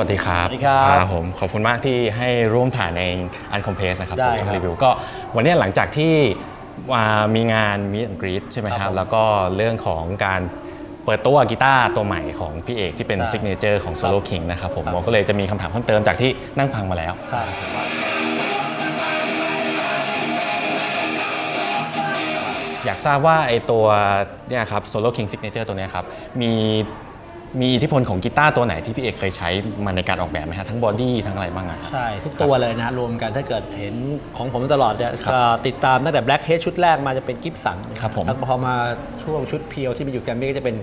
สวัสดีครับสวัสดีครับอ่าผมขอบคุณมากที่ให้ร่วมถ่ายใน Uncompress นะครับได้ผมครับรีวิวก็วันนี้หลังจากที่อ่ามีงาน Meet and Greet ใช่ไหมคครัรับบผมแล้วก็เรื่องของการเปิดตัวกีตาร์ตัวใหม่ของพี่เอกที่เป็นใช่ซิกเนเจอร์ของ Solo King นะครับผมครับ ผมก็เลยจะมีคำถามเพิ่มเติมจากที่นั่งฟังมาแล้ว ใช่อยากทราบว่าไอตัวเนี่ยครับ Solo King Signature ตัวเนี้ยครับมี มีอิทธิพลของกีตาร์ตัวไหนที่พี่เอกเคยใช้มาในการออกแบบไหมฮะทั้งบอดี้ทั้งอะไรบ้างอะครับ ใช่ทุกตัวเลยนะรวมกันถ้าเกิดเห็นของผมตลอดเนี่ยครับก็ติดตามตั้งแต่ Black Head ชุดแรกมาจะเป็นกิฟสันครับผมแล้วพอมาช่วงชุดเพียวที่มันอยู่แกรมมี่ก็จะเป็น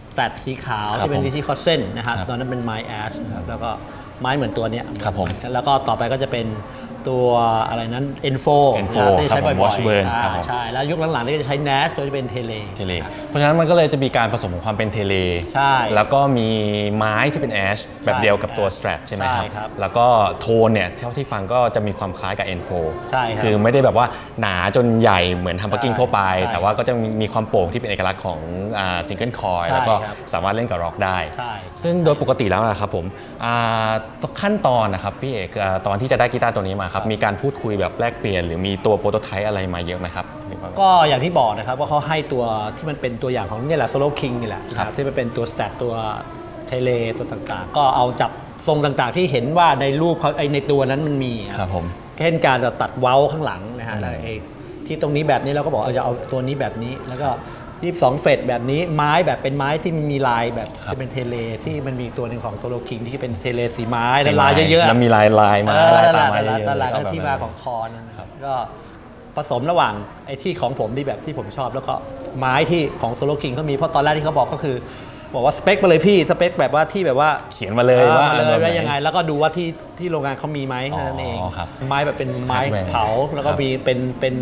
สแตทสีขาวครับที่เป็นผมวิธีคอเส้นนะครับครับตอนนั้นเป็นไม้แอชนะครับแล้วก็ไม้เหมือนตัวเนี้ยครับผมแล้วก็ต่อไปก็จะเป็น ตัวอะไรนั้น N4 N4 ที่ใช้ครับผมบ่อย Washburn ๆครับอ่าผม ใช่ แล้วยุคหลังๆนี่ก็จะใช้ Nash ก็จะเป็นเทเล เทเลเพราะฉะนั้นมันก็เลยจะมีการผสมของความเป็นเทเลใช่แล้วก็มีไม้ที่เป็นแอชแบบเดียวกับตัวใช่สแตร t ใช่ไหมครับ ใช่ครับแล้วก็โทนเนี่ยเท่าที่ฟังก็จะมีความคล้ายกับ N4 ใช่ครับคือไม่ได้แบบว่าหนาจนใหญ่เหมือนทำปักกิ้งใช่ทั่วไป ใช่แต่ว่าก็จะมีมีความโปร่งที่เป็นเอกลักษณ์ของซิงเกิลคอยใช่แล้วก็ครับสามารถเล่นกับร็อกได้ ใช่ ซึ่งโดยปกติแล้วนะครับผมอ่าขั้นตอนนะครับพี่เอกอ่าตอนที่จะได้กีตาร์ตัวนี้มาครับมีการพูดคุยแบบแลกเปลี่ยน หรือมีตัวโปรโตไทป์อะไรมาเยอะไหมครับหรือว่า ก็อย่างที่บอกนะครับว่าเขาให้ตัวที่มันเป็นตัวอย่างของเนี่ยแหละโซโลคิงนี่แหละครับนะที่มันเป็นตัวสแตทตัวเทเลตัวต่างๆ ก็เอาจับทรงต่างๆ ที่เห็นว่าในรูปเขาไอในตัวนั้นมันมีครับผม เช่นการตัดเว้าข้างหลังนะฮะอืมแล้วไอ้ที่ตรงนี้แบบนี้เราก็บอกเอาจะเอาตัวนี้แบบนี้แล้วก็ 22 เฟดแบบนี้ไม้แบบเป็นไม้ที่มันมีลายแบบจะเป็นเทเลที่มันมีตัวหนึ่งของโซโลคิงที่เป็นเทเลสีไม้แล้วลายเยอะๆแล้วมีลายลายมาเออลายนั่นแหตาละมานั่นเยแหละอะนั่นแหละๆก็แบบที่นั้นมาของคอนนนะครับก็ผสมระหว่างไอ้ที่ของผมที่แบบที่ผมชอบแล้วก็ไม้ที่ของโซโลคิงเขามีเพราะตอนแรกที่เขาบอกก็คือบอกว่าสเปคมาเลยพี่สเปคแบบว่าที่แบบว่าเขียนมาเลยว่าออมาเลยแบบหนว่ายังไง แล้วก็ดูว่าที่ที่โรงงานเขามีไหมอ๋อแค่นั้นเองครับไม้แบบเป็นไม้ Hardware เผาแล้วก็ครับมีเป็นเป็น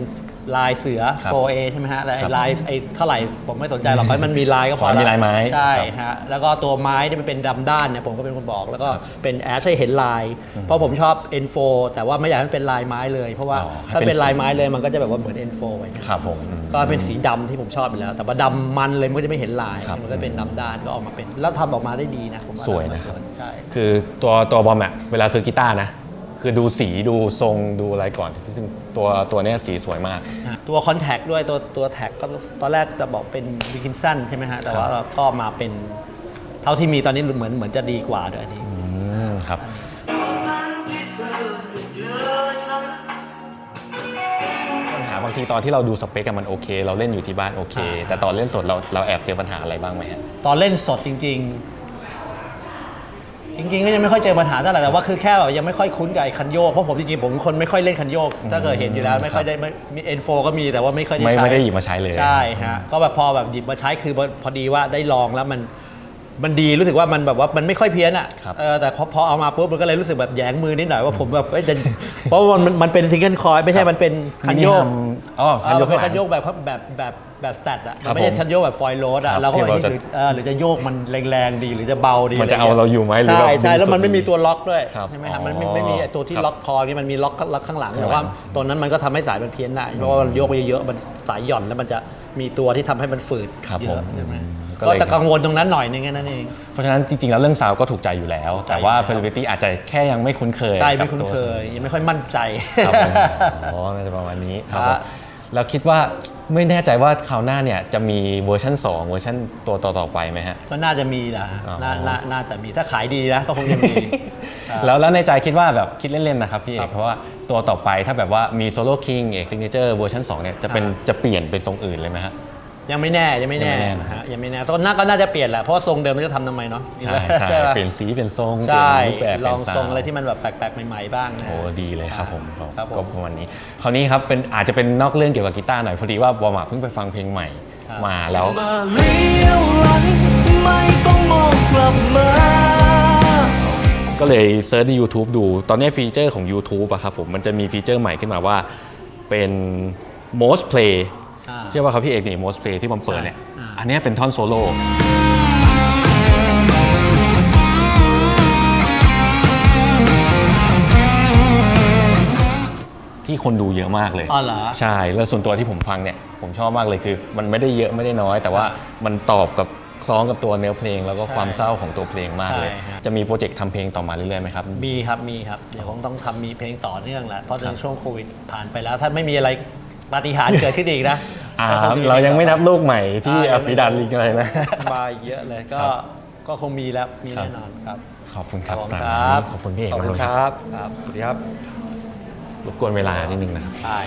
ลายเสือครับ 4A ใช่ไหมฮะแล้วคไอ้รับลายไอ้เท่าไหร่ผมไม่สนใจหรอกเพราะมันมีลายก็พขออให้มีละลายไม้ใช่ครับฮะแล้วก็ตัวไม้ที่มันเป็นดำด้านเนี่ยผมก็เป็นคนบอก แล้วก็เป็นแอชให้เห็นลาย เพราะผมชอบ N4 แต่ว่าไม่อยากให้มันเป็นลายไม้เลย เพราะว่าอ๋อให้ถ้าเป็น เป็นลายสีไม้เลยมันก็จะแบบว่าเหมือน N4 ไปครับผมอืม ก็เป็นสีดำที่ผมชอบอยู่แล้ว แต่ว่าดำมันเลยมันก็จะไม่เห็นลาย ครับมันก็เป็นดำด้านก็ออกมาเป็น แล้วทำออกมาได้ดีนะผมว่าสวยนะครับ ใช่ คือตัวตัวบอมอะเวลาซื้อกีตาร์นะ คือดูสีดูทรงดูอะไรก่อนซึ่งตัวตัวเนี้ยสีสวยมากอะตัวคอนแทคด้วยตัวตัวแท็กก็ตอนแรกจะบอกเป็นวิกินสันใช่ไหมฮะ แต่ว่าก็มาเป็นเท่าที่มีตอนนี้เหมือนเหมือนจะดีกว่าด้วยอันนี้ อืมครับ ปัญหาบางทีตอนที่เราดูสเปคกันมันโอเค เราเล่นอยู่ที่บ้านโอเคอ่าแต่ตอนเล่นสดเราเราแอบเจอปัญหาอะไรบ้างไหมฮะ ตอนเล่นสดจริงๆ จริงๆก็ยังไม่ค่อยเจอปัญหาเท่าไหร่แต่ว่าคือแค่แบบยังไม่ค่อยคุ้นกับไอ้คันโยกเพราะผมจริงๆผมเป็นคนไม่ค่อยเล่นคันโยกถ้าเกิดเห็นอยู่แล้วไม่ค่อยได้ไม่มี N4 ก็มีแต่ว่าไม่ค่อยได้ไม่ใช้ไม่ได้หยิบมาใช้เลย ใช่ฮะก็แบบพอแบบหยิบมาใช้คือพอพอดีว่าได้ลองแล้วมันมันดีรู้สึกว่ามันแบบว่ามันไม่ค่อยเพี้ยนอะครับ เออแต่พอพอเอามาปุ๊บมันก็เลยรู้สึกแบบแยงมือนิดหน่อยว่าผมแบบเอ้ยจะ เพราะว่ามันมันเป็นซิงเกิลคอยไม่ใช่มันเป็นคันโยกมินิฮัมอ๋อคันโยกเออมันเป็นข้างหลังคันโยกแบบแบบแบบแบบสแตทอะครับมันไม่ใช่ผมคันโยกแบบฟอยล์โรดครัอะบเราก็ที่แบบเราจะเออหรือจะโยกมันแรงๆดีหรือจะเบาดีมันจะะเอาไงี้เราอยู่ไหมหรือใช่แบบใช่แล้วมันดึงสุดไม่มีตัวล็อกด้วยครับใช่ไหมครับมันอ๋ไม่อไม่มีไอ้ตัวที่ครับล็อกคอนี่มันมีล็อกล็อกข้างหลังข้างหลังแต่ว่าตัวนั้นมันก็ทำให้สายมันเพี้ยนได้เพราะว่ามันโยกไปเยอะๆมันสายหย่อนแล้วมันจะมีตัวที่ทำให้มันฝืดครับเยผมอะใช่ไหม ก็ก็เลย แต่กังวลตรงนั้นหน่อยนึงแค่นั้นเอง เพราะฉะนั้นจริงๆ แล้วเรื่องซาวด์ก็ถูกใจอยู่แล้ว แต่ว่าใช่ f ครับ i ิ i ิตี้อาจจะแค่ยังไม่คุ้นเคยใช่กัไม่บคุ้นตัวเคย ยังไม่ค่อยมั่นใจครับผมอ๋อน่าจะประมาณนี้ครับฮะผมแล้วคิดว่าไม่แน่ใจว่าคราวหน้าเนี่ยจะมีเวอร์ชัน2 เวอร์ชันตัวต่อๆไปไหมฮะ ก็น่าจะมีนะอ๋อนาน่าน่าจะมีถ้าขายดีนะก็คงจะมีครับแล้วแล้วในใจคิดว่าแบบคิดเล่นๆนะครับพี่เอครักบเพราะว่าตัวต่อไปถ้าแบบว่ามี Solo King เอก Signature เวอร์ชัน2เนี่ยจะเป็นอ่าจะเปลี่ยนเป็นทรงอื่นเลยไหมฮะ ยังไม่แน่ยังไม่แน่ยังไม่แน่นะ นะฮะยังไม่แน่ตอนหน้าก็น่าจะเปลี่ยนแหละเพราะว่าทรงเดิมมันจะทำทำไมเนาะใช่ใช่ปะเปลี่ยนสีเปลี่ยนทรงเปลี่ยใช่นรูปแบบเปลลี่อยงนซาวทรงด์อะไรที่มันแบบแปลกๆใหม่ๆบ้างนะ โอ้ดีเลยครับผมครับผมก็ประมาณนี้ คราวนี้ครับเป็นอาจจะเป็นนอกเรื่องเกี่ยวกับกีตาร์หน่อยพอดีว่าบอมอะเพิ่งไปฟังเพลงใหม่ครับ มาแล้ว มาเลี้ยวหลังไม่ต้องมองกลับมา ก็เลยเซิร์ชใน YouTube ดู ตอนนี้ฟีเจอร์ของ YouTube อะครับผม มันจะมีฟีเจอร์ใหม่ขึ้นมาว่าเป็น most play อ่า เชื่อว่าครับพี่เอกนี่ most play ที่ผมเปิดเนี่ยใช่อ่าอันเนี้ยเป็นท่อนโซโล่ที่คนดูเยอะมากเลยอ๋อเหรอใช่ แล้วส่วนตัวที่ผมฟังเนี่ย ผมชอบมากเลยคือ มันไม่ได้เยอะไม่ได้น้อย แต่ว่ามันตอบกับคคล้องกับตัวเนื้อเพลง แล้วก็ความใช่เศร้าของตัวเพลงมากเลยใช่ครับจะมีโปรเจกต์ทำเพลงต่อมาเรื่อยๆไหมครับ มีครับมีครับเดี๋ยวคงต้องทำมีเพลงต่อเนื่องแหละเพราะครัในบช่วงโควิดผ่านไปแล้ว ถ้าไม่มีอะไรปาฏิหาริย์เกิดขึ้นอีกนะ อ่าก็คจะเรายังไม่นับลูกใหม่ที่อ่าอภิดันลิงอะไรนะมาอีกเยอะเลยก็ครับก็คงมีแล้วมีครับแน่นอนครับ ขอบคุณครับผมปาคล์มรับขอบคุณพี่เอกขอบคุณมากคเลยรับครับสวัสดีครับรบกวนเวลานิดนึงนะครับใช่